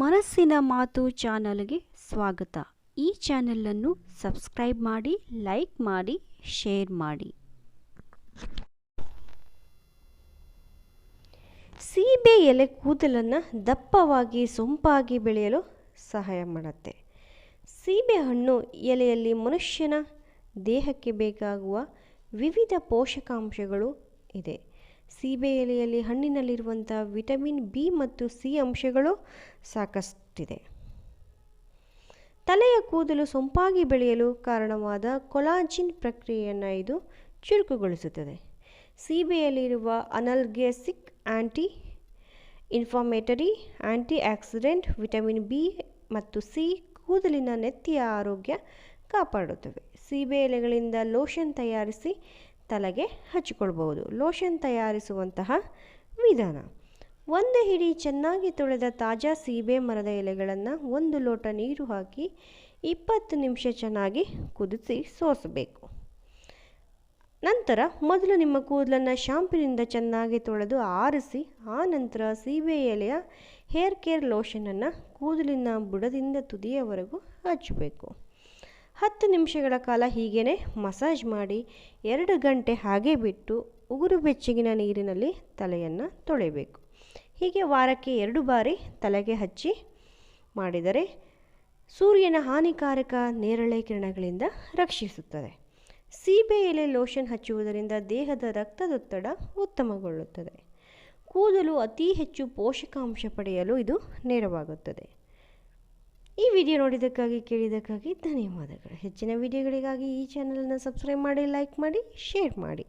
ಮನಸ್ಸಿನ ಮಾತು ಚಾನಲ್ಗೆ ಸ್ವಾಗತ. ಈ ಚಾನಲನ್ನು ಸಬ್ಸ್ಕ್ರೈಬ್ ಮಾಡಿ, ಲೈಕ್ ಮಾಡಿ, ಶೇರ್ ಮಾಡಿ. ಸೀಬೆ ಎಲೆ ಕೂದಲನ್ನು ದಪ್ಪವಾಗಿ, ಸೊಂಪಾಗಿ ಬೆಳೆಯಲು ಸಹಾಯ ಮಾಡುತ್ತೆ. ಸೀಬೆ ಹಣ್ಣು ಎಲೆಯಲ್ಲಿ ಮನುಷ್ಯನ ದೇಹಕ್ಕೆ ಬೇಕಾಗುವ ವಿವಿಧ ಪೋಷಕಾಂಶಗಳು ಇದೆ. ಸೀಬೆ ಎಲೆಯಲ್ಲಿ ಹಣ್ಣಿನಲ್ಲಿರುವಂಥ ವಿಟಮಿನ್ ಬಿ ಮತ್ತು ಸಿ ಅಂಶಗಳು ಸಾಕಷ್ಟಿದೆ. ತಲೆಯ ಕೂದಲು ಸೊಂಪಾಗಿ ಬೆಳೆಯಲು ಕಾರಣವಾದ ಕೊಲಾಜಿನ್ ಪ್ರಕ್ರಿಯೆಯನ್ನು ಇದು ಚುರುಕುಗೊಳಿಸುತ್ತದೆ. ಸೀಬೆಯಲ್ಲಿರುವ analgesic anti inflammatory antioxidant vitamin B ಮತ್ತು ಸಿ ಕೂದಲಿನ ನೆತ್ತಿಯ ಆರೋಗ್ಯ ಕಾಪಾಡುತ್ತವೆ. ಸೀಬೆ ಎಲೆಗಳಿಂದ ಲೋಷನ್ ತಯಾರಿಸಿ ತಲೆಗೆ ಹಚ್ಚಿಕೊಳ್ಬಹುದು. ಲೋಷನ್ ತಯಾರಿಸುವಂತಹ ವಿಧಾನ. ಒಂದು ಹಿಡಿ ಚೆನ್ನಾಗಿ ತೊಳೆದ ತಾಜಾ ಸೀಬೆ ಮರದ ಎಲೆಗಳನ್ನು ಒಂದು ಲೋಟ ನೀರು ಹಾಕಿ ಇಪ್ಪತ್ತು ನಿಮಿಷ ಚೆನ್ನಾಗಿ ಕುದಿಸಿ ಸೋಸಬೇಕು. ನಂತರ ಮೊದಲು ನಿಮ್ಮ ಕೂದಲನ್ನು ಶಾಂಪಿನಿಂದ ಚೆನ್ನಾಗಿ ತೊಳೆದು ಆರಿಸಿ, ಆ ನಂತರ ಸೀಬೆ ಎಲೆಯ ಹೇರ್ ಕೇರ್ ಲೋಷನನ್ನು ಕೂದಲಿನ ಬುಡದಿಂದ ತುದಿಯವರೆಗೂ ಹಚ್ಚಬೇಕು. ಹತ್ತು ನಿಮಿಷಗಳ ಕಾಲ ಹೀಗೇ ಮಸಾಜ್ ಮಾಡಿ ಎರಡು ಗಂಟೆ ಹಾಗೆ ಬಿಟ್ಟು ಉಗುರು ಬೆಚ್ಚಗಿನ ನೀರಿನಲ್ಲಿ ತಲೆಯನ್ನು ತೊಳೆಯಬೇಕು. ಹೀಗೆ ವಾರಕ್ಕೆ ಎರಡು ಬಾರಿ ತಲೆಗೆ ಹಚ್ಚಿ ಮಾಡಿದರೆ ಸೂರ್ಯನ ಹಾನಿಕಾರಕ ನೇರಳೆ ಕಿರಣಗಳಿಂದ ರಕ್ಷಿಸುತ್ತದೆ. ಸೀಬೆ ಎಲೆ ಲೋಷನ್ ಹಚ್ಚುವುದರಿಂದ ದೇಹದ ರಕ್ತದೊತ್ತಡ ಉತ್ತಮಗೊಳ್ಳುತ್ತದೆ. ಕೂದಲು ಅತಿ ಹೆಚ್ಚು ಪೋಷಕಾಂಶ ಪಡೆಯಲು ಇದು ನೆರವಾಗುತ್ತದೆ. ಈ ವಿಡಿಯೋ ನೋಡಿದ್ದಕ್ಕಾಗಿ, ಕೇಳಿದ್ದಕ್ಕಾಗಿ ಧನ್ಯವಾದಗಳು. ಹೆಚ್ಚಿನ ವಿಡಿಯೋಗಳಿಗಾಗಿ ಈ ಚಾನಲನ್ನು ಸಬ್ಸ್ಕ್ರೈಬ್ ಮಾಡಿ ಲೈಕ್ ಮಾಡಿ ಶೇರ್ ಮಾಡಿ.